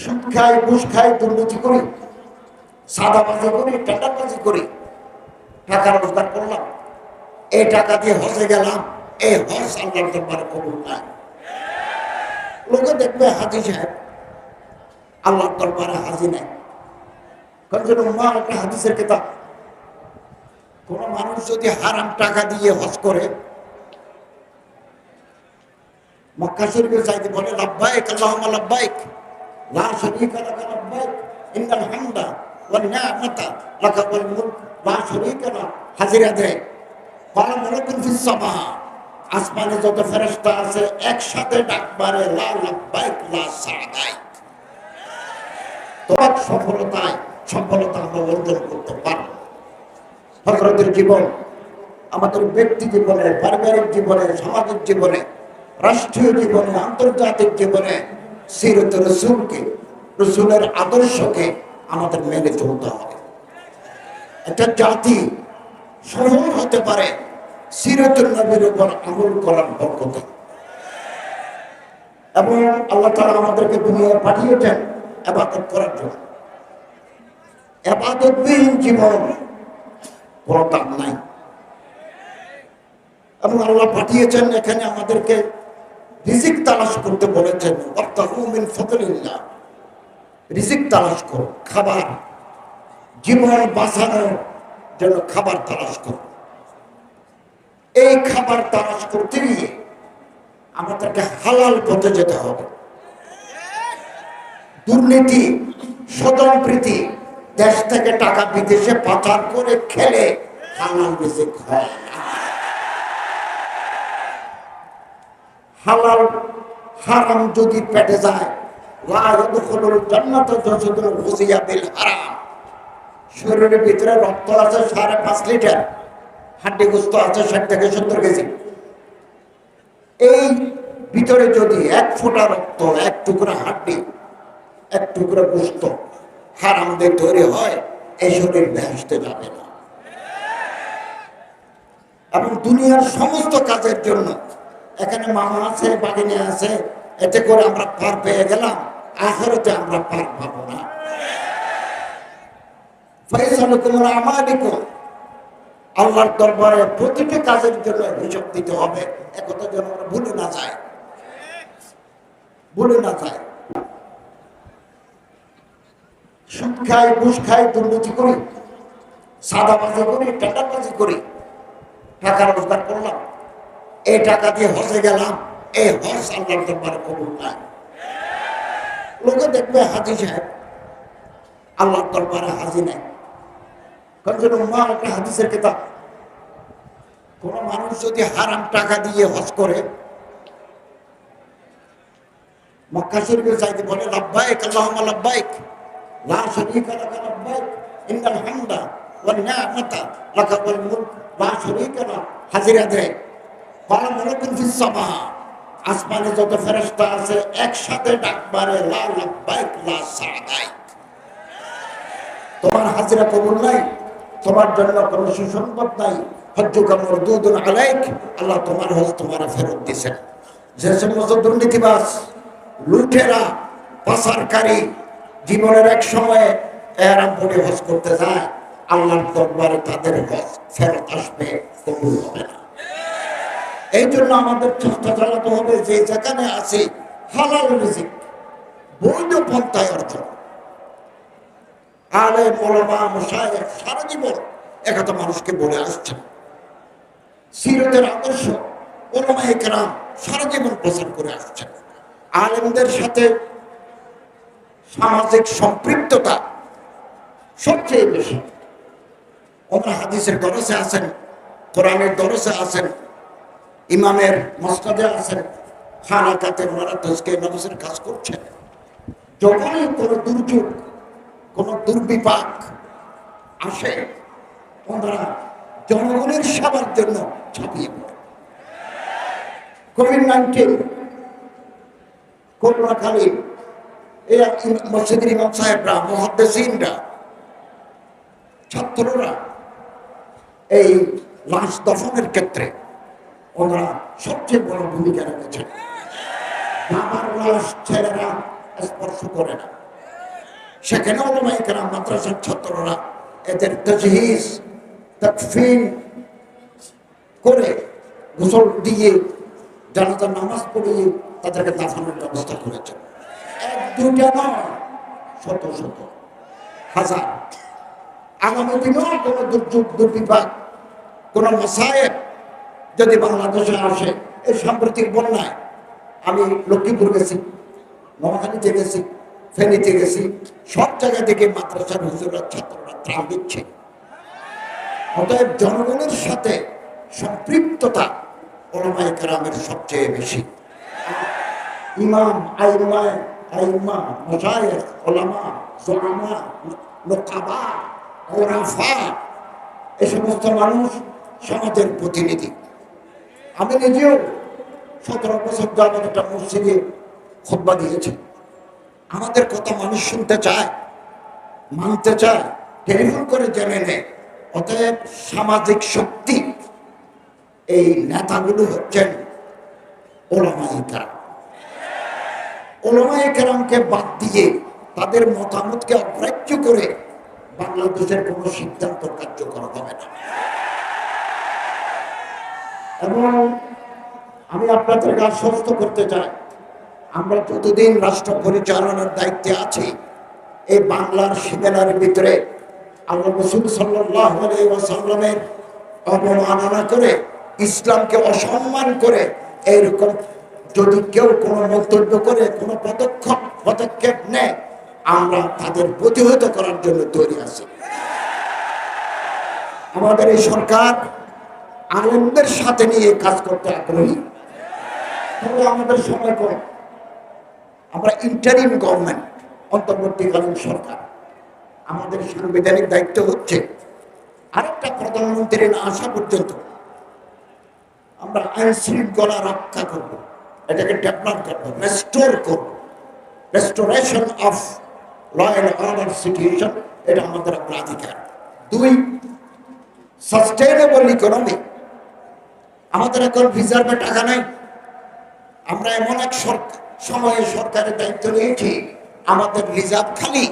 সুদ খাই ঘুষ খাই দুর্নীতি করি, সাদাবাজি করি, টাকাবাজি করি টাকা রোজগার করলাম। এই টাকা দিয়ে হজে গেলাম, এই হজ আল্লাহর দরবারে কবুল নাই। লোকে দেখবে হাজি সাহেব, আল্লাহর দরবারে হাজি নাই। কারণ মা একটা হাদিসের কিতাব, কোন মানুষ যদি হারাম টাকা দিয়ে হজ করে, মক্কা শরীফে যাইতে বলে লাভবাইক আল্লাহুম্মা লাভবাইক লা শারীকা লাকা লাভবাইক ইন্নাল হামদা হাজিরা দেয় আসমানে যত ফেরেশতা আছে, একসাথে ডাক মারে, লা লাভবাইক লা সাদাইক। তোমার সফলতায় সফলতা আমরা অর্জন করতে পারব। হজরতের জীবন আমাদের ব্যক্তি জীবনে, পারিবারিক জীবনে, সামাজিক জীবনে, রাষ্ট্রীয় জীবনে, আন্তর্জাতিক জীবনে সিরত রসুলকে, রসুলের আদর্শকে আমাদের মেনে চলতে হবে। একটা জাতি সফল হতে পারে সিরতুল নবীর উপর আমল করার বরকতে এবং আল্লাহ তাআলা আমাদেরকে দুনিয়ায় পাঠিয়েছেন আবাদত করার জন্য। আবাদতবিহীন জীবন কোনো নাই। এবং আল্লাহ পাঠিয়েছেন এখানে আমাদেরকে রিজিক তালাশ করতে বলেছেন মিন ফদলিল্লাহ। রিজিক তালাশ করো, খাবার জীবন বাঁচানোর জন্য খাবার তালাশ করো। এই খাবার তালাশ করতে গিয়ে আমাদেরকে হালাল পথে যেতে হবে। দুর্নীতি, স্বজনপ্রীতি, দেশ থেকে টাকা বিদেশে পাচার করে খেলে হালাল রিজিক হয়। হালাল, হারাম যদি পেটে যায় শরীরের ভিতরে রক্ত আছে সাড়ে পাঁচ লিটার, হাড্ডি গোস্ত আছে ষাট থেকে সত্তর কেজি। এই ভিতরে যদি এক ফোঁটা রক্ত, এক টুকরা হাড্ডি, এক টুকরা গোস্ত হারাম দিয়ে তৈরি হয়, এই শরীর ভেসতে যাবে না। এবং দুনিয়ার সমস্ত কাজের জন্য এখানে মামা আছে বাগিনী আছে, এতে করে আমরা পার পেয়ে গেলাম। আখেরতে আমরা পার পাবো না। আল্লাহর দরবারে প্রতিটি কাজের জন্য হিসাব দিতে হবে। একথা যেন আমরা ভুলে না যায় ভুলে না যায় সুদ খাই, ঘুষ খাই, দুর্নীতি করি, সাদাবাজি করি টাকাবাজি করি, টাকা রোজগার করলাম। এই টাকা দিয়ে হসে গেলাম, এই হস আল্লাহর দরবারে কবুল নাই। লোকে দেখবে হাজি সাহেব, আল্লাহর দরবারে হাজি নাই। কারণ একটা হাদিসের কিতাব, কোন মানুষ যদি হারাম টাকা দিয়ে হজ করে বলে হাজিরা দেয়। বলা ফিস সামা আসমানে যত ফেরেশতা আছে, একসাথে ডাক মারে তোমার হাজিরা কবুল নাই, তোমার জন্য কোনো সুসংবাদ নাই। আলাইক, আল্লাহ তোমার হজ তোমার ফেরত দিছেন যে সমস্ত দুর্নীতিবাস লুটেরা, পাচারকারী জীবনের এক সময়ে এরাম পড়ে হজ করতে যায়, আল্লাহর দরবারে তাদের হজ ফেরত আসবে, কবুল হবে না। এই জন্য আমাদের চেষ্টা চালাতে হবে যে যেখানে আছে হালাল রিজিক, বৈধ পন্থায় অর্জন। আলে মোলামা মুসাহেব সারা জীবন একথা মানুষকে বলে আসছেন। সিরতের আদর্শ ওলামা একরাম সারা জীবন প্রচার করে আসছেন। আলেমদের সাথে সামাজিক সম্পৃক্ততা সবচেয়ে বেশি। ওমরা হাদিসের দরসে আছেন, কোরআনের দরসে আছেন ইমামের মসজিদে আছেন খানাকাতে ওনারা তসকে নবসের কাজ করছেন। যখনই কোনো দুর্যোগ, কোনো দুর্বিপাক আসে, ওনারা জনগণের সেবার জন্য ছাপিয়ে পড়ে কোভিড নাইন্টিন করোনাকালীন এই মসজিদের ইমাম সাহেবরা, মহাদ্দেসিনরা, ছাত্ররা এই লাশ দফনের ক্ষেত্রে ওনারা সবচেয়ে বড় ভূমিকা রেখেছেন বাবার লাশ ছেলেরা স্পর্শ করে না। সেখানে ওলামাইকেরাম মাদ্রাসার ছাত্ররা এদের তজহিজ করে গোসল দিয়ে জানাজার নামাজ পড়িয়ে তাদেরকে দাফানোর ব্যবস্থা করেছেন এক দুটা নয়, শত শত, হাজার। আগামী দিনেও কোনো দুর্যোগ, দুর্বিপাক, কোনো মাসায়েব যদি বাংলাদেশে আসে, এই সাম্প্রতিক বন্যায় আমি লক্ষ্মীপুর গেছি নোয়াখালীতে গেছি ফেনীতে গেছি, সব জায়গা থেকে মাদ্রাসার হুজুরা ছাত্ররা ত্রাণ দিচ্ছে। অতএব জনগণের সাথে সম্পৃক্ততা ওলামাই কারামের সবচেয়ে বেশি। ইমাম, আইমায়, আইমা মশায়েখ ওলামা, জোলামা, নোকাবা ওরাফা এ সমস্ত মানুষ সমাজের প্রতিনিধি। আমি নিজেও সতেরো বছর যাবত একটা মসজিদে খোদ্া দিয়েছি। আমাদের কথা মানুষ শুনতে চায়, মানতে চায়, টেলিফোন করে জেনে নেয়। অতএব সামাজিক শক্তি, এই নেতাগুলো হচ্ছেন ওলামাইকার ওলামাই কেরামকে বাদ দিয়ে তাদের মতামতকে অগ্রাহ্য করে বাংলাদেশের কোনো সিদ্ধান্ত কার্যকর হবে না। এবং আমি আপনাদেরকে আশ্বস্ত করতে চাই, আমরা যতদিন রাষ্ট্র পরিচালনার দায়িত্বে আছি, এই বাংলার সীমানার ভিতরে আল্লাহ রসুল সাল্লাহ অবমাননা করে, ইসলামকে অসম্মান করে, এইরকম যদি কেউ কোনো মন্তব্য করে, কোনো পদক্ষেপ পদক্ষেপ নেয়, আমরা তাদের প্রতিহত করার জন্য তৈরি আছি। আমাদের এই সরকার আনন্দের সাথে নিয়ে কাজ করতে আগ্রহী? আমাদের সময় কম আমরা ইন্টারিম গভর্নমেন্ট অন্তর্বর্তীকালীন সরকার। আমাদের সাংবিধানিক দায়িত্ব হচ্ছে আরেকটা প্রধানমন্ত্রী না আসা পর্যন্ত আমরা আইন শৃঙ্খলা রক্ষা করব। এটাকে ডেভেলপ করব রেস্টোর করব। Restoration of law and order situation এটা আমাদের অগ্রাধিকার দুই সাস্টেইনেবল ইকোনমি আমাদের এখন রিজার্ভে টাকা নাই। আমরা এমন এক সময়ে সরকারের দায়িত্ব নিয়েছি আমাদের রিজার্ভ খালি।